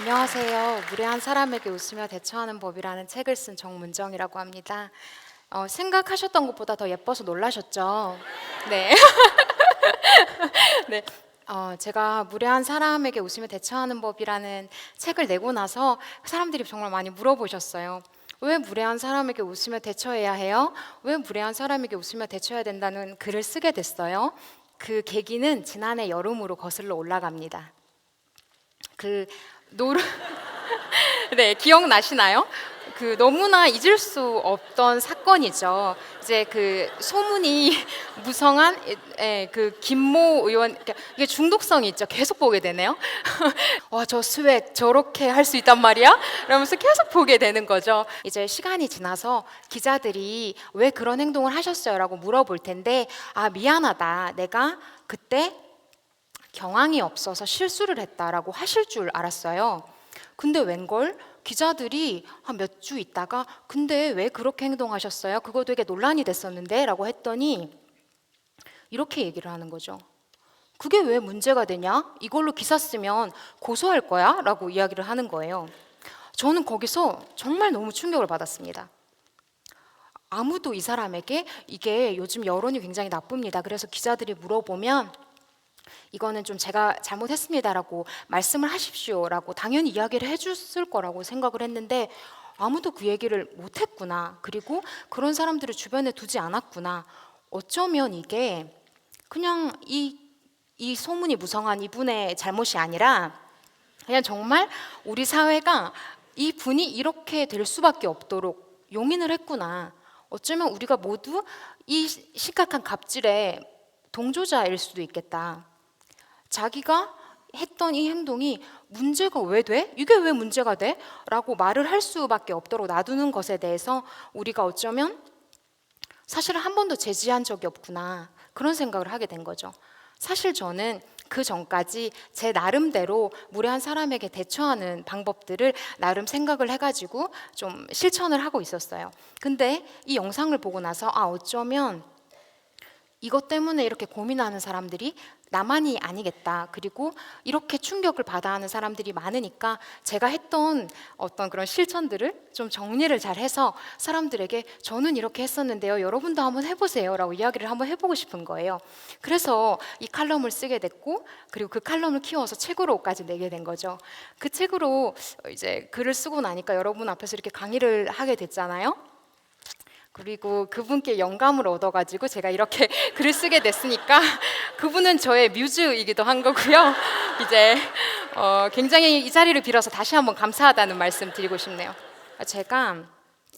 안녕하세요. 무례한 사람에게 웃으며 대처하는 법이라는 책을 쓴 정문정이라고 합니다. 어, 생각하셨던 것보다 더 예뻐서 놀라셨죠? 네. 네. 어, 제가 무례한 사람에게 웃으며 대처하는 법이라는 책을 내고 나서 사람들이 정말 많이 물어보셨어요. 왜 무례한 사람에게 웃으며 대처해야 해요? 왜 무례한 사람에게 웃으며 대처해야 된다는 글을 쓰게 됐어요? 그 계기는 지난해 여름으로 거슬러 올라갑니다. 그 노르 네 기억나시나요? 그 너무나 잊을 수 없던 사건이죠. 이제 그 소문이 무성한 예, 그 김모 의원 그러니까 이게 중독성이 있죠. 계속 보게 되네요. 와 저 스웩 저렇게 할 수 있단 말이야? 이러면서 계속 보게 되는 거죠. 이제 시간이 지나서 기자들이 왜 그런 행동을 하셨어요라고 물어볼 텐데 아 미안하다. 내가 그때 경황이 없어서 실수를 했다라고 하실 줄 알았어요. 근데 웬걸 기자들이 한 몇 주 있다가 근데 왜 그렇게 행동하셨어요? 그거 되게 논란이 됐었는데라고 했더니 이렇게 얘기를 하는 거죠. 그게 왜 문제가 되냐? 이걸로 기사 쓰면 고소할 거야? 라고 이야기를 하는 거예요. 저는 거기서 정말 너무 충격을 받았습니다. 아무도 이 사람에게 이게 요즘 여론이 굉장히 나쁩니다. 그래서 기자들이 물어보면 이거는 좀 제가 잘못했습니다라고 말씀을 하십시오라고 당연히 이야기를 해줬을 거라고 생각을 했는데 아무도 그 얘기를 못했구나. 그리고 그런 사람들을 주변에 두지 않았구나. 어쩌면 이게 그냥 이, 이 소문이 무성한 이분의 잘못이 아니라 그냥 정말 우리 사회가 이 분이 이렇게 될 수밖에 없도록 용인을 했구나. 어쩌면 우리가 모두 이 심각한 갑질의 동조자일 수도 있겠다. 자기가 했던 이 행동이 문제가 왜 돼? 이게 왜 문제가 돼? 라고 말을 할 수밖에 없도록 놔두는 것에 대해서 우리가 어쩌면 사실은 한 번도 제지한 적이 없구나. 그런 생각을 하게 된 거죠. 사실 저는 그 전까지 제 나름대로 무례한 사람에게 대처하는 방법들을 나름 생각을 해가지고 좀 실천을 하고 있었어요. 근데 이 영상을 보고 나서 아, 어쩌면 이것 때문에 이렇게 고민하는 사람들이 나만이 아니겠다. 그리고 이렇게 충격을 받아 하는 사람들이 많으니까 제가 했던 어떤 그런 실천들을 좀 정리를 잘 해서 사람들에게 저는 이렇게 했었는데요. 여러분도 한번 해보세요. 라고 이야기를 한번 해보고 싶은 거예요. 그래서 이 칼럼을 쓰게 됐고, 그리고 그 칼럼을 키워서 책으로까지 내게 된 거죠. 그 책으로 이제 글을 쓰고 나니까 여러분 앞에서 이렇게 강의를 하게 됐잖아요. 그리고 그분께 영감을 얻어가지고 제가 이렇게 글을 쓰게 됐으니까 그분은 저의 뮤즈이기도 한 거고요. 이제 어, 굉장히 이 자리를 빌어서 다시 한번 감사하다는 말씀 드리고 싶네요. 제가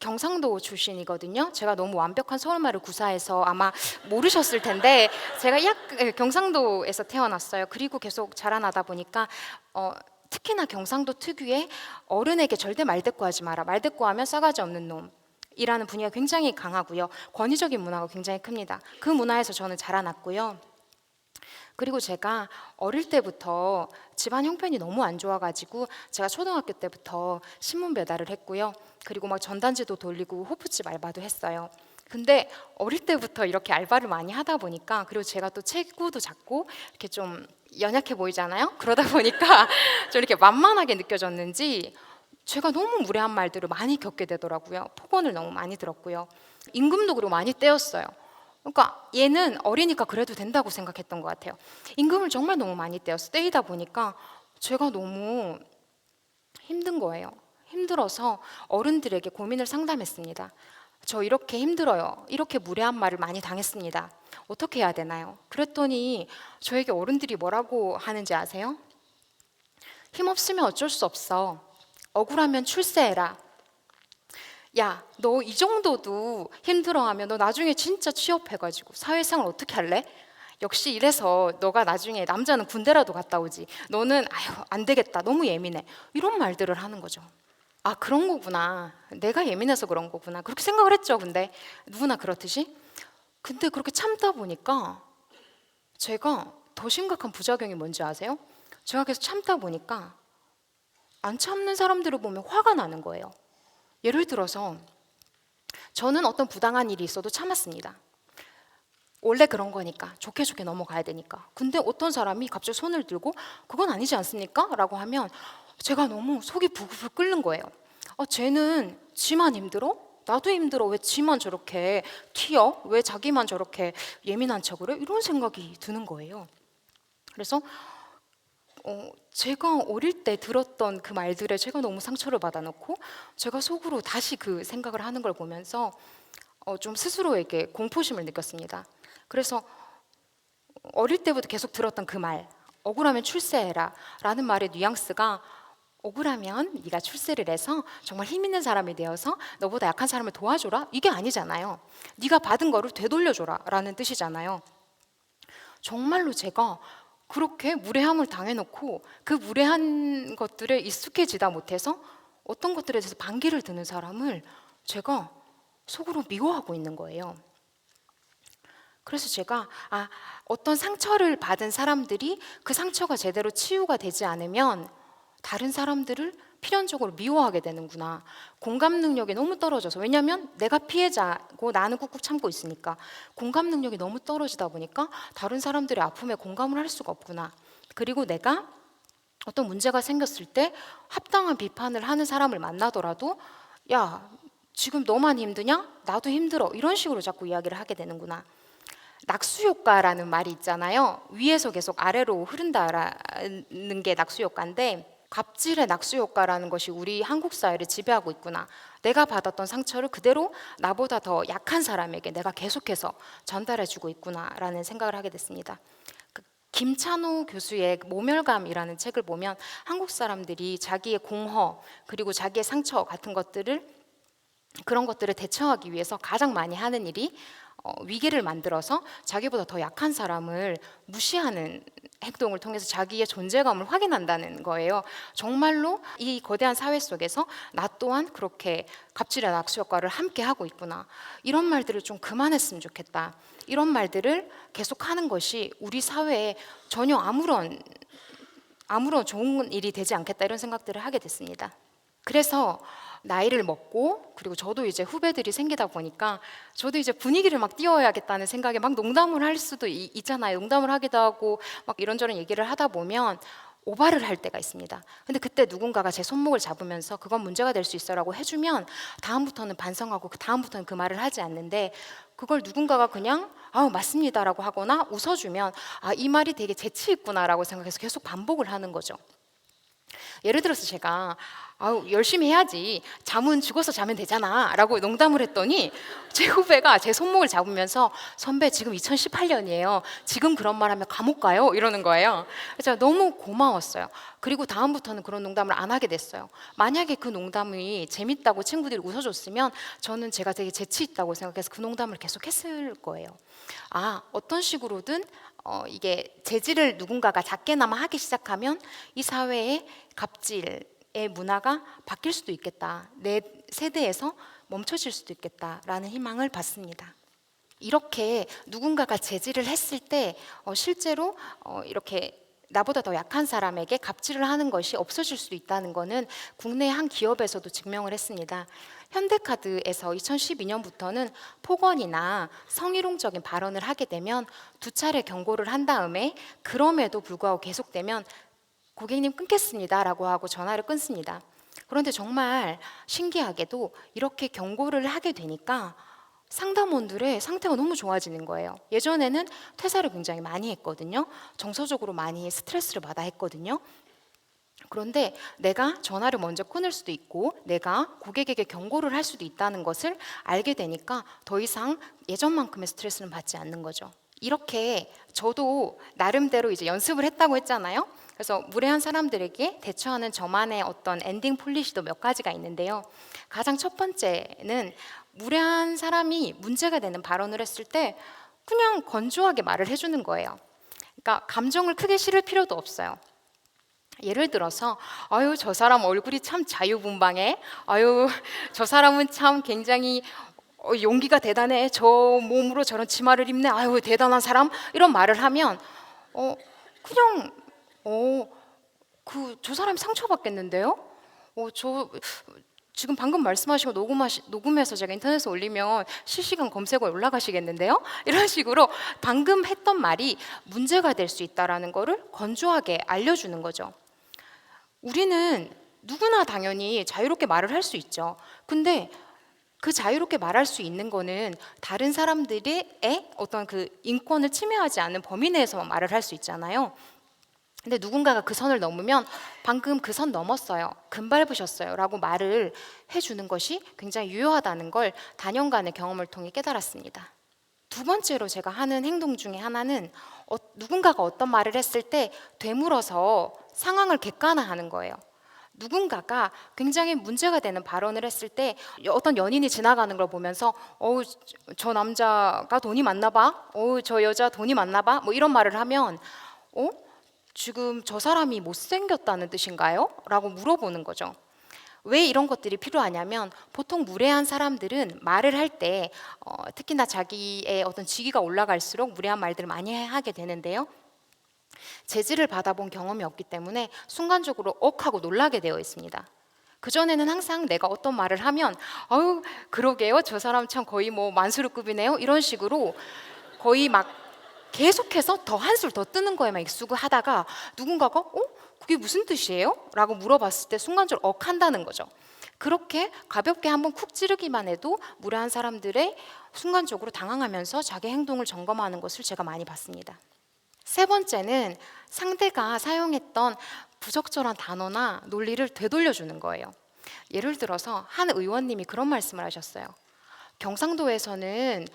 경상도 출신이거든요. 제가 너무 완벽한 서울말을 구사해서 아마 모르셨을 텐데 제가 약 예, 경상도에서 태어났어요. 그리고 계속 자라나다 보니까 어, 특히나 경상도 특유의 어른에게 절대 말 대꾸하지 마라. 말 대꾸하면 싸가지 없는 놈. 이라는 분위기가 굉장히 강하고요. 권위적인 문화가 굉장히 큽니다. 그 문화에서 저는 자라났고요. 그리고 제가 어릴 때부터 집안 형편이 너무 안 좋아가지고 제가 초등학교 때부터 신문 배달을 했고요. 그리고 막 전단지도 돌리고 호프집 알바도 했어요. 근데 어릴 때부터 이렇게 알바를 많이 하다 보니까 그리고 제가 또 체구도 작고 이렇게 좀 연약해 보이잖아요. 그러다 보니까 좀 이렇게 만만하게 느껴졌는지 제가 너무 무례한 말들을 많이 겪게 되더라고요. 폭언을 너무 많이 들었고요. 임금도 그리고 많이 떼었어요. 그러니까 얘는 어리니까 그래도 된다고 생각했던 것 같아요. 임금을 정말 너무 많이 떼어서 떼이다 보니까 제가 너무 힘든 거예요. 힘들어서 어른들에게 고민을 상담했습니다. 저 이렇게 힘들어요. 이렇게 무례한 말을 많이 당했습니다. 어떻게 해야 되나요? 그랬더니 저에게 어른들이 뭐라고 하는지 아세요? 힘 없으면 어쩔 수 없어. 억울하면 출세해라. 야, 너 이 정도도 힘들어하면 너 나중에 진짜 취업해가지고 사회생활 어떻게 할래? 역시 이래서 너가 나중에 남자는 군대라도 갔다 오지. 너는 아유 안 되겠다. 너무 예민해. 이런 말들을 하는 거죠. 아 그런 거구나. 내가 예민해서 그런 거구나. 그렇게 생각을 했죠. 근데 누구나 그렇듯이. 근데 그렇게 참다 보니까 제가 더 심각한 부작용이 뭔지 아세요? 제가 계속 참다 보니까 안 참는 사람들을 보면 화가 나는 거예요. 예를 들어서 저는 어떤 부당한 일이 있어도 참았습니다. 원래 그런 거니까 좋게 좋게 넘어가야 되니까. 근데 어떤 사람이 갑자기 손을 들고 그건 아니지 않습니까? 라고 하면 제가 너무 속이 부글부글 끓는 거예요. 어, 쟤는 지만 힘들어? 나도 힘들어. 왜 지만 저렇게 튀어? 왜 자기만 저렇게 예민한 척을 해? 이런 생각이 드는 거예요. 그래서 어, 제가 어릴 때 들었던 그 말들에 제가 너무 상처를 받아놓고 제가 속으로 다시 그 생각을 하는 걸 보면서 어, 좀 스스로에게 공포심을 느꼈습니다. 그래서 어릴 때부터 계속 들었던 그 말, 억울하면 출세해라 라는 말의 뉘앙스가 억울하면 네가 출세를 해서 정말 힘 있는 사람이 되어서 너보다 약한 사람을 도와줘라 이게 아니잖아요. 네가 받은 거를 되돌려줘라 라는 뜻이잖아요. 정말로 제가 그렇게 무례함을 당해놓고 그 무례한 것들에 익숙해지다 못해서 어떤 것들에 대해서 반기를 드는 사람을 제가 속으로 미워하고 있는 거예요. 그래서 제가 아 어떤 상처를 받은 사람들이 그 상처가 제대로 치유가 되지 않으면 다른 사람들을 필연적으로 미워하게 되는구나. 공감 능력이 너무 떨어져서 왜냐하면 내가 피해자고 나는 꾹꾹 참고 있으니까 공감 능력이 너무 떨어지다 보니까 다른 사람들의 아픔에 공감을 할 수가 없구나. 그리고 내가 어떤 문제가 생겼을 때 합당한 비판을 하는 사람을 만나더라도 야 지금 너만 힘드냐? 나도 힘들어. 이런 식으로 자꾸 이야기를 하게 되는구나. 낙수 효과라는 말이 있잖아요. 위에서 계속 아래로 흐른다라는 게 낙수 효과인데 갑질의 낙수 효과라는 것이 우리 한국 사회를 지배하고 있구나. 내가 받았던 상처를 그대로 나보다 더 약한 사람에게 내가 계속해서 전달해주고 있구나라는 생각을 하게 됐습니다. 그 김찬호 교수의 모멸감이라는 책을 보면 한국 사람들이 자기의 공허 그리고 자기의 상처 같은 것들을 그런 것들을 대처하기 위해서 가장 많이 하는 일이 어, 위기를 만들어서 자기보다 더 약한 사람을 무시하는 행동을 통해서 자기의 존재감을 확인한다는 거예요. 정말로 이 거대한 사회 속에서 나 또한 그렇게 갑질의 낙수 효과를 함께 하고 있구나. 이런 말들을 좀 그만했으면 좋겠다. 이런 말들을 계속 하는 것이 우리 사회에 전혀 아무런 아무런 좋은 일이 되지 않겠다 이런 생각들을 하게 됐습니다. 그래서 나이를 먹고 그리고 저도 이제 후배들이 생기다 보니까 저도 이제 분위기를 막 띄워야겠다는 생각에 막 농담을 할 수도 이- 있잖아요. 농담을 하기도 하고 막 이런저런 얘기를 하다 보면 오바를 할 때가 있습니다. 근데 그때 누군가가 제 손목을 잡으면서 그건 문제가 될 수 있어라고 해주면 다음부터는 반성하고 그 다음부터는 그 말을 하지 않는데 그걸 누군가가 그냥 아 맞습니다라고 하거나 웃어주면 아 이 말이 되게 재치 있구나라고 생각해서 계속 반복을 하는 거죠. 예를 들어서 제가 아우 열심히 해야지. 잠은 죽어서 자면 되잖아라고 농담을 했더니 제 후배가 제 손목을 잡으면서 선배 지금 2018년이에요. 지금 그런 말하면 감옥 가요. 이러는 거예요. 그래서 너무 고마웠어요. 그리고 다음부터는 그런 농담을 안 하게 됐어요. 만약에 그 농담이 재밌다고 친구들이 웃어줬으면 저는 제가 되게 재치 있다고 생각해서 그 농담을 계속 했을 거예요. 아 어떤 식으로든 어, 이게 재질을 누군가가 작게나마 하기 시작하면 이 사회에 갑질의 문화가 바뀔 수도 있겠다. 내 세대에서 멈춰질 수도 있겠다라는 희망을 받습니다. 이렇게 누군가가 제지를 했을 때 어, 실제로 어, 이렇게 나보다 더 약한 사람에게 갑질을 하는 것이 없어질 수도 있다는 것은 국내 한 기업에서도 증명을 했습니다. 현대카드에서 2012년부터는 폭언이나 성희롱적인 발언을 하게 되면 두 차례 경고를 한 다음에 그럼에도 불구하고 계속되면 고객님 끊겠습니다라고 하고 전화를 끊습니다. 그런데 정말 신기하게도 이렇게 경고를 하게 되니까 상담원들의 상태가 너무 좋아지는 거예요. 예전에는 퇴사를 굉장히 많이 했거든요. 정서적으로 많이 스트레스를 받아 했거든요. 그런데 내가 전화를 먼저 끊을 수도 있고 내가 고객에게 경고를 할 수도 있다는 것을 알게 되니까 더 이상 예전만큼의 스트레스는 받지 않는 거죠. 이렇게 저도 나름대로 이제 연습을 했다고 했잖아요. 그래서 무례한 사람들에게 대처하는 저만의 어떤 엔딩 폴리시도 몇 가지가 있는데요. 가장 첫 번째는 무례한 사람이 문제가 되는 발언을 했을 때 그냥 건조하게 말을 해주는 거예요. 그러니까 감정을 크게 실을 필요도 없어요. 예를 들어서 아유 저 사람 얼굴이 참 자유분방해. 아유 저 사람은 참 굉장히 어, 용기가 대단해. 저 몸으로 저런 치마를 입네. 아유 대단한 사람. 이런 말을 하면 어 그냥 어그 저 사람이 상처받겠는데요? 어저 지금 방금 말씀하신 거 녹음하시, 녹음해서 제가 인터넷에 올리면 실시간 검색어에 올라가시겠는데요? 이런 식으로 방금 했던 말이 문제가 될 수 있다라는 거를 건조하게 알려주는 거죠. 우리는 누구나 당연히 자유롭게 말을 할 수 있죠. 근데 그 자유롭게 말할 수 있는 거는 다른 사람들의 어떤 그 인권을 침해하지 않는 범위 내에서만 말을 할 수 있잖아요. 근데 누군가가 그 선을 넘으면 방금 그 선 넘었어요. 금 밟으셨어요. 라고 말을 해주는 것이 굉장히 유효하다는 걸 단연간의 경험을 통해 깨달았습니다. 두 번째로 제가 하는 행동 중에 하나는 어, 누군가가 어떤 말을 했을 때 되물어서 상황을 객관화하는 거예요. 누군가가 굉장히 문제가 되는 발언을 했을 때 어떤 연인이 지나가는 걸 보면서 어우 저 남자가 돈이 많나 봐. 어우 저 여자 돈이 많나 봐. 뭐 이런 말을 하면 어? 지금 저 사람이 못생겼다는 뜻인가요? 라고 물어보는 거죠. 왜 이런 것들이 필요하냐면 보통 무례한 사람들은 말을 할때 어, 특히나 자기의 어떤 직위가 올라갈수록 무례한 말들을 많이 하게 되는데요. 제지를 받아본 경험이 없기 때문에 순간적으로 억하고 놀라게 되어 있습니다. 그 전에는 항상 내가 어떤 말을 하면 아유 그러게요 저 사람 참 거의 뭐 만수르급이네요 이런 식으로 거의 막 계속해서 더 한술 더 뜨는 거에만 익숙하다가 누군가가 어 그게 무슨 뜻이에요? 라고 물어봤을 때 순간적으로 억한다는 거죠. 그렇게 가볍게 한번 쿡 찌르기만 해도 무례한 사람들의 순간적으로 당황하면서 자기 행동을 점검하는 것을 제가 많이 봤습니다. 세 번째는 상대가 사용했던 부적절한 단어나 논리를 되돌려주는 거예요. 예를 들어서 한 의원님이 그런 말씀을 하셨어요. 경상도에서는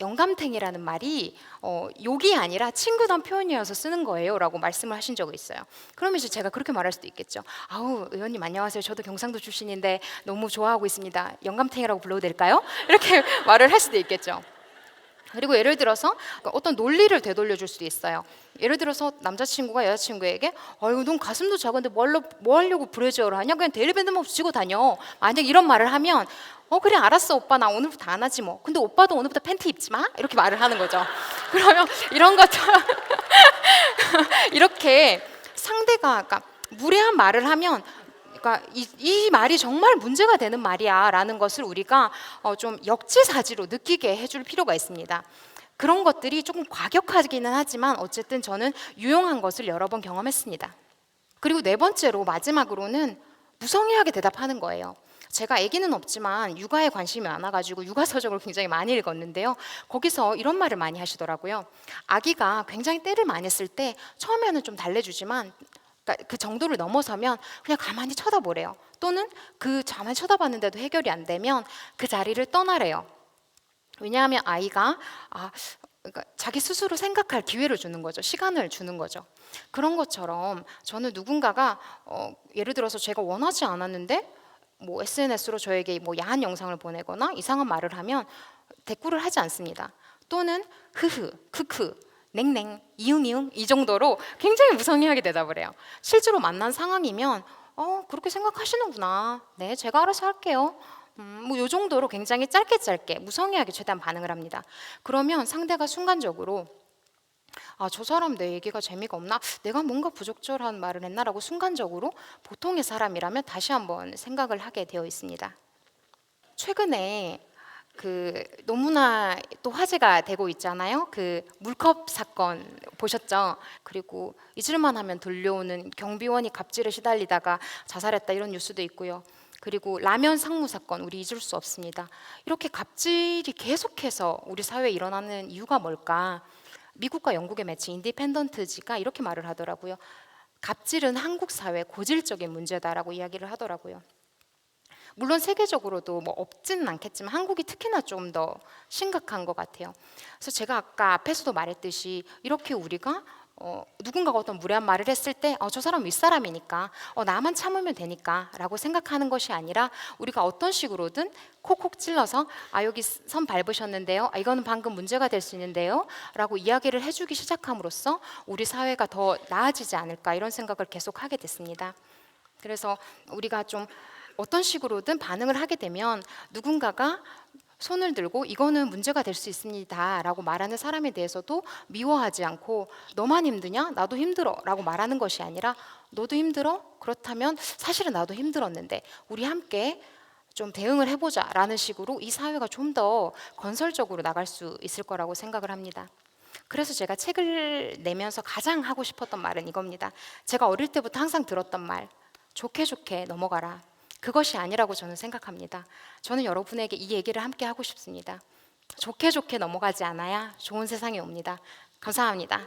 영감탱이라는 말이 어, 욕이 아니라 친근한 표현이어서 쓰는 거예요라고 말씀을 하신 적이 있어요. 그러면 이제 제가 그렇게 말할 수도 있겠죠. 아우 의원님 안녕하세요. 저도 경상도 출신인데 너무 좋아하고 있습니다. 영감탱이라고 불러도 될까요? 이렇게 말을 할 수도 있겠죠. 그리고 예를 들어서 어떤 논리를 되돌려 줄 수도 있어요. 예를 들어서 남자친구가 여자친구에게 어이구 넌 가슴도 작은데 뭘로, 뭐 하려고 브래지어를 하냐 그냥 데일밴드만 붙이고 다녀 만약 이런 말을 하면 어 그래 알았어 오빠 나 오늘부터 안 하지 뭐 근데 오빠도 오늘부터 팬티 입지 마 이렇게 말을 하는 거죠 그러면 이런 것처럼 이렇게 상대가 그러니까 무례한 말을 하면 그러니까 이, 이 말이 정말 문제가 되는 말이야라는 것을 우리가 어, 좀 역지사지로 느끼게 해줄 필요가 있습니다. 그런 것들이 조금 과격하기는 하지만 어쨌든 저는 유용한 것을 여러 번 경험했습니다. 그리고 네 번째로 마지막으로는 무성의하게 대답하는 거예요. 제가 아기는 없지만 육아에 관심이 많아가지고 육아 서적을 굉장히 많이 읽었는데요. 거기서 이런 말을 많이 하시더라고요. 아기가 굉장히 때를 많이 쓸 때 처음에는 좀 달래주지만 그러니까 그 정도를 넘어서면 그냥 가만히 쳐다보래요. 또는 그 가만히 쳐다봤는데도 해결이 안 되면 그 자리를 떠나래요. 왜냐하면 아이가 아, 그러니까 자기 스스로 생각할 기회를 주는 거죠. 시간을 주는 거죠. 그런 것처럼 저는 누군가가 어, 예를 들어서 제가 원하지 않았는데 뭐 SNS로 저에게 뭐 야한 영상을 보내거나 이상한 말을 하면 대꾸를 하지 않습니다. 또는 흐흐, 크크, 냉냉, 이응이응 이 정도로 굉장히 무성의하게 대답을 해요. 실제로 만난 상황이면 어 그렇게 생각하시는구나. 네, 제가 알아서 할게요. 음, 뭐요 정도로 굉장히 짧게 짧게 무성의하게 최대한 반응을 합니다. 그러면 상대가 순간적으로 아, 저 사람 내 얘기가 재미가 없나? 내가 뭔가 부적절한 말을 했나라고 순간적으로 보통의 사람이라면 다시 한번 생각을 하게 되어 있습니다. 최근에 그 너무나 또 화제가 되고 있잖아요. 그 물컵 사건 보셨죠? 그리고 잊을만 하면 들려오는 경비원이 갑질에 시달리다가 자살했다 이런 뉴스도 있고요. 그리고 라면 상무 사건 우리 잊을 수 없습니다. 이렇게 갑질이 계속해서 우리 사회에 일어나는 이유가 뭘까? 미국과 영국의 매체 인디펜던트지가 이렇게 말을 하더라고요. 갑질은 한국 사회 고질적인 문제다라고 이야기를 하더라고요. 물론 세계적으로도 뭐 없지는 않겠지만 한국이 특히나 좀 더 심각한 것 같아요. 그래서 제가 아까 앞에서도 말했듯이 이렇게 우리가 어, 누군가가 어떤 무례한 말을 했을 때, 어, 저 사람 윗사람이니까, 어, 나만 참으면 되니까, 라고 생각하는 것이 아니라, 우리가 어떤 식으로든 콕콕 찔러서, 아, 여기 선 밟으셨는데요. 아, 이거는 방금 문제가 될 수 있는데요. 라고 이야기를 해주기 시작함으로써, 우리 사회가 더 나아지지 않을까, 이런 생각을 계속 하게 됐습니다. 그래서 우리가 좀 어떤 식으로든 반응을 하게 되면 누군가가 손을 들고 이거는 문제가 될 수 있습니다라고 말하는 사람에 대해서도 미워하지 않고 너만 힘드냐 나도 힘들어라고 말하는 것이 아니라 너도 힘들어 그렇다면 사실은 나도 힘들었는데 우리 함께 좀 대응을 해보자 라는 식으로 이 사회가 좀 더 건설적으로 나갈 수 있을 거라고 생각을 합니다. 그래서 제가 책을 내면서 가장 하고 싶었던 말은 이겁니다. 제가 어릴 때부터 항상 들었던 말. 좋게 좋게 넘어가라. 그것이 아니라고 저는 생각합니다. 저는 여러분에게 이 얘기를 함께 하고 싶습니다. 좋게 좋게 넘어가지 않아야 좋은 세상이 옵니다. 감사합니다.